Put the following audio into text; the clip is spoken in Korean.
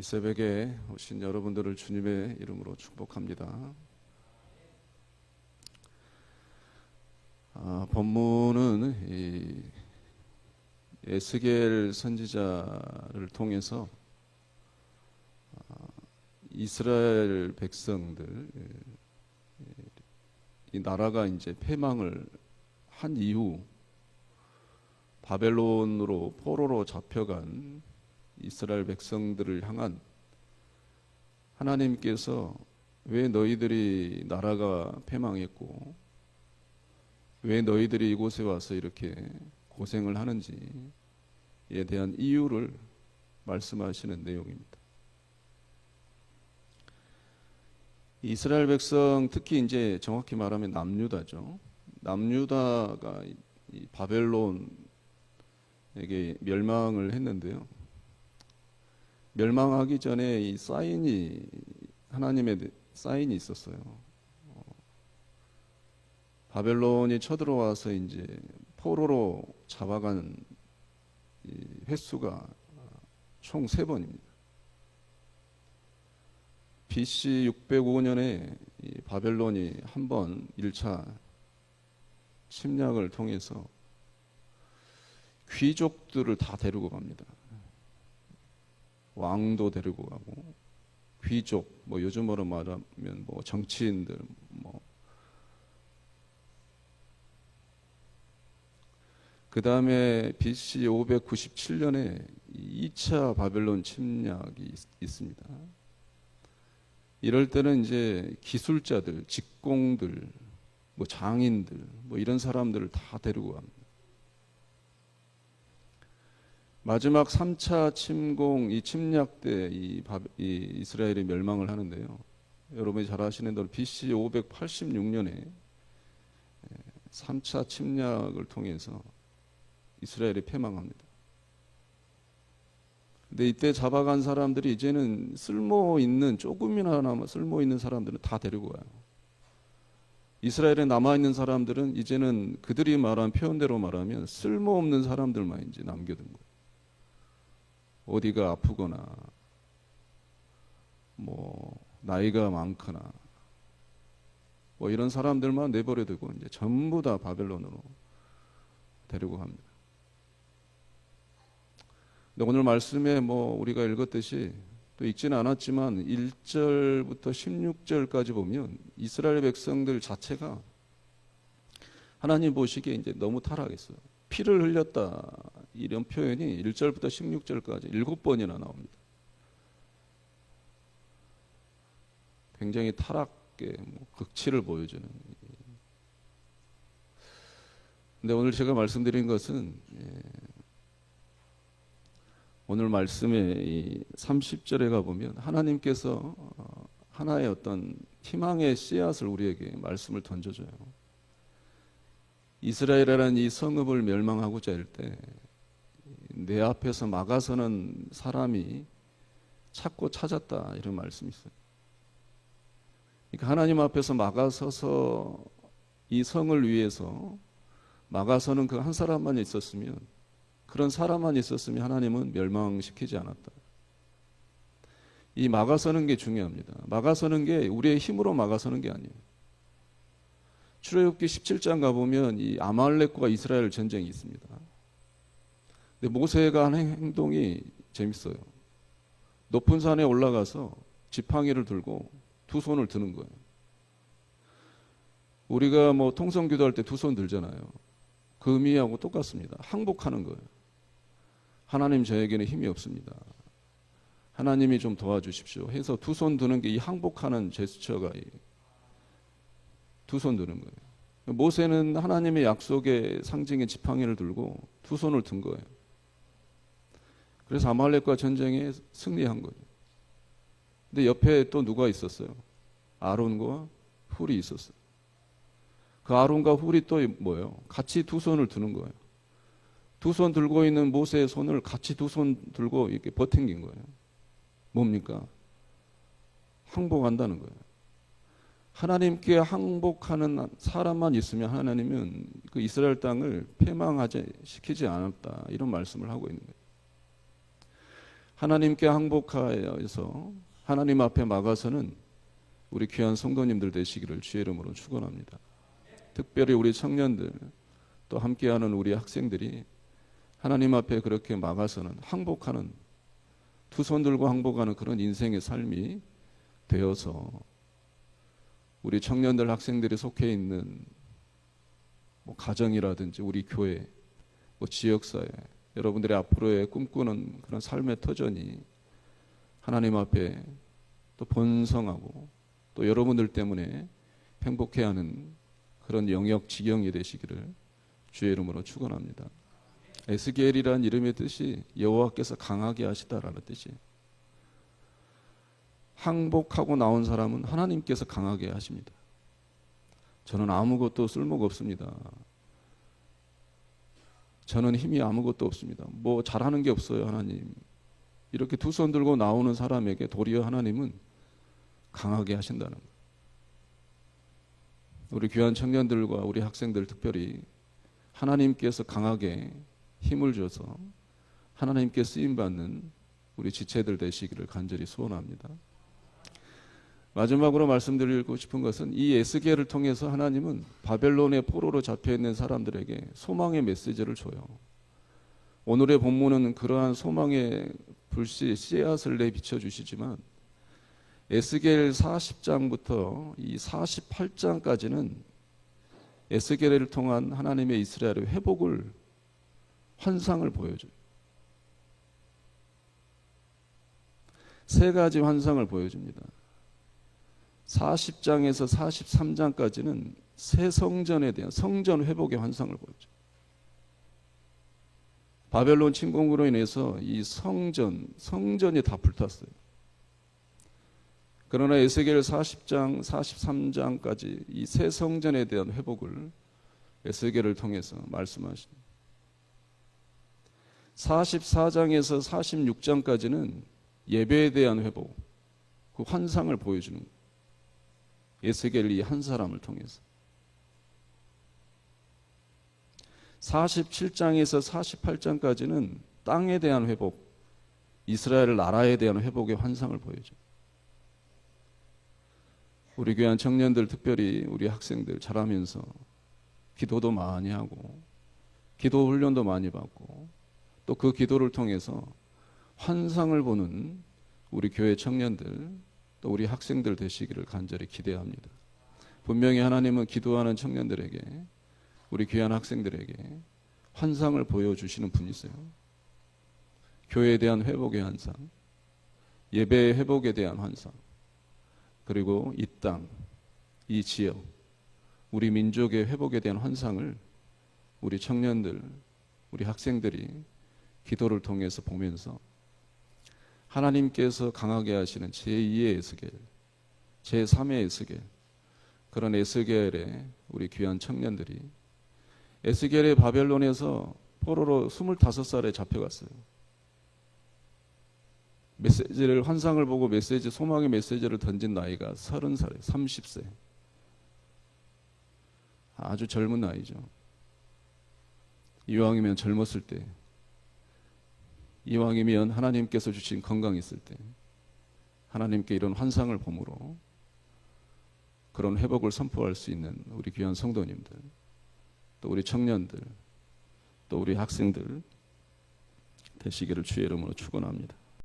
이 새벽에 오신 여러분들을 주님의 이름으로 축복합니다. 아, 본문은 이 에스겔 선지자를 통해서 아, 이스라엘 백성들 이 나라가 이제 패망을 한 이후 바벨론으로 포로로 잡혀간 이스라엘 백성들을 향한 하나님께서 왜 너희들이 나라가 패망했고 왜 너희들이 이곳에 와서 이렇게 고생을 하는지에 대한 이유를 말씀하시는 내용입니다. 이스라엘 백성 특히 이제 정확히 말하면 남유다죠. 남유다가 이 바벨론에게 멸망을 했는데요. 멸망하기 전에 이 사인이 하나님의 사인이 있었어요. 어, 바벨론이 쳐들어와서 이제 포로로 잡아간 이 횟수가 총 세 번입니다. BC 605년에 이 바벨론이 한 번 1차 침략을 통해서 귀족들을 다 데리고 갑니다. 왕도 데리고 가고 귀족 뭐 요즘으로 말하면 뭐 정치인들 뭐 그다음에 BC 597년에 2차 바벨론 침략이 있, 있습니다. 이럴 때는 이제 기술자들, 직공들, 뭐 장인들, 뭐 이런 사람들을 다 데리고 갑니다. 마지막 3차 침공, 이 침략 때이 이스라엘이 멸망을 하는데요. 여러분이 잘 아시는 대로 BC 586년에 3차 침략을 통해서 이스라엘이 패망합니다. 근데 이때 잡아간 사람들이 이제는 쓸모 있는 조금이나마 쓸모 있는 사람들은 다 데리고 가요. 이스라엘에 남아 있는 사람들은 이제는 그들이 말한 표현대로 말하면 쓸모 없는 사람들만 이제 남겨둔 거예요. 어디가 아프거나 뭐 나이가 많거나 뭐 이런 사람들만 내버려 두고 이제 전부 다 바벨론으로 데리고 갑니다. 근데 오늘 말씀에 뭐 우리가 읽었듯이 또 읽지는 않았지만 1절부터 16절까지 보면 이스라엘 백성들 자체가 하나님 보시기에 이제 너무 타락했어요. 피를 흘렸다 이런 표현이 1절부터 16절까지 일곱 번이나 나옵니다. 굉장히 타락의 뭐 극치를 보여주는. 근데 오늘 제가 말씀드린 것은 예, 오늘 말씀의 30절에 가 보면 하나님께서 어, 하나의 어떤 희망의 씨앗을 우리에게 말씀을 던져줘요. 이스라엘이라는 이 성읍을 멸망하고자 할 때 내 앞에서 막아서는 사람이 찾고 찾았다 이런 말씀이 있어요. 그러니까 하나님 앞에서 막아서서 이 성을 위해서 막아서는 그 한 사람만 있었으면 그런 사람만 있었으면 하나님은 멸망시키지 않았다. 이 막아서는 게 중요합니다. 막아서는 게 우리의 힘으로 막아서는 게 아니에요. 출애굽기 17장 가보면 이 아말렉과 이스라엘 전쟁이 있습니다. 근데 모세가 한 행동이 재밌어요. 높은 산에 올라가서 지팡이를 들고 두 손을 드는 거예요. 우리가 뭐 통성 기도할 때 두 손 들잖아요. 그 의미하고 똑같습니다. 항복하는 거예요. 하나님 저에게는 힘이 없습니다. 하나님이 좀 도와주십시오. 해서 두 손 드는 게 이 항복하는 제스처가 두 손 드는 거예요. 모세는 하나님의 약속의 상징의 지팡이를 들고 두 손을 든 거예요. 그래서 아말렉과 전쟁에 승리한 거예요. 근데 옆에 또 누가 있었어요? 아론과 훌이 있었어요. 그 아론과 훌이 또 뭐예요? 같이 두 손을 드는 거예요. 두 손 들고 있는 모세의 손을 같이 두 손 들고 이렇게 버팅긴 거예요. 뭡니까? 항복한다는 거예요. 하나님께 항복하는 사람만 있으면 하나님은 그 이스라엘 땅을 패망하지 시키지 않았다 이런 말씀을 하고 있는 거예요. 하나님께 항복하여서 하나님 앞에 막아서는 우리 귀한 성도님들 되시기를 주의 이름으로 축원합니다. 특별히 우리 청년들 또 함께하는 우리 학생들이 하나님 앞에 그렇게 막아서는 항복하는 두 손 들고 항복하는 그런 인생의 삶이 되어서 우리 청년들 학생들이 속해 있는 뭐 가정이라든지 우리 교회 뭐 지역사회 여러분들의 앞으로의 꿈꾸는 그런 삶의 터전이 하나님 앞에 또 번성하고 또 여러분들 때문에 행복해하는 그런 영역 지경이 되시기를 주의 이름으로 축원합니다. 에스겔이라는 이름의 뜻이 여호와께서 강하게 하시다라는 뜻이에요. 항복하고 나온 사람은 하나님께서 강하게 하십니다. 저는 아무것도 쓸모가 없습니다. 저는 힘이 아무것도 없습니다. 뭐 잘하는 게 없어요, 하나님. 이렇게 두 손 들고 나오는 사람에게 도리어 하나님은 강하게 하신다는 거예요. 우리 귀한 청년들과 우리 학생들 특별히 하나님께서 강하게 힘을 줘서 하나님께 쓰임 받는 우리 지체들 되시기를 간절히 소원합니다. 마지막으로 말씀드리고 싶은 것은 이 에스겔을 통해서 하나님은 바벨론의 포로로 잡혀 있는 사람들에게 소망의 메시지를 줘요. 오늘의 본문은 그러한 소망의 불씨 씨앗을 내 비춰 주시지만 에스겔 40장부터 이 48장까지는 에스겔을 통한 하나님의 이스라엘의 회복을 환상을 보여줘요. 세 가지 환상을 보여줍니다. 40장에서 43장까지는 새 성전에 대한 성전 회복의 환상을 보여줘. 바벨론 침공으로 인해서 이 성전, 성전이 다 불탔어요. 그러나 에스겔 40장, 43장까지 이 새 성전에 대한 회복을 에스겔을 통해서 말씀하십니다. 44장에서 46장까지는 예배에 대한 회복, 그 환상을 보여주는 거예요. 에스겔 이 한 사람을 통해서 47장에서 48장까지는 땅에 대한 회복, 이스라엘 나라에 대한 회복의 환상을 보여줘. 우리 교한 청년들 특별히 우리 학생들 잘하면서 기도도 많이 하고 기도 훈련도 많이 받고 또 그 기도를 통해서 환상을 보는 우리 교회 청년들 또 우리 학생들 되시기를 간절히 기대합니다. 분명히 하나님은 기도하는 청년들에게 우리 귀한 학생들에게 환상을 보여주시는 분이세요. 교회에 대한 회복의 환상, 예배의 회복에 대한 환상, 그리고 이 땅, 이 지역, 우리 민족의 회복에 대한 환상을 우리 청년들, 우리 학생들이 기도를 통해서 보면서 하나님께서 강하게 하시는 제2의 에스겔, 제3의 에스겔, 그런 에스겔의 우리 귀한 청년들이 에스겔의 바벨론에서 포로로 25살에 잡혀갔어요. 메시지를 환상을 보고 메시지 소망의 메시지를 던진 나이가 30살, 30세. 아주 젊은 나이죠. 이왕이면 젊었을 때 이왕이면 하나님께서 주신 건강 있을 때 하나님께 이런 환상을 봄으로 그런 회복을 선포할 수 있는 우리 귀한 성도님들 또 우리 청년들 또 우리 학생들 되시기를 주의 이름으로 축원합니다.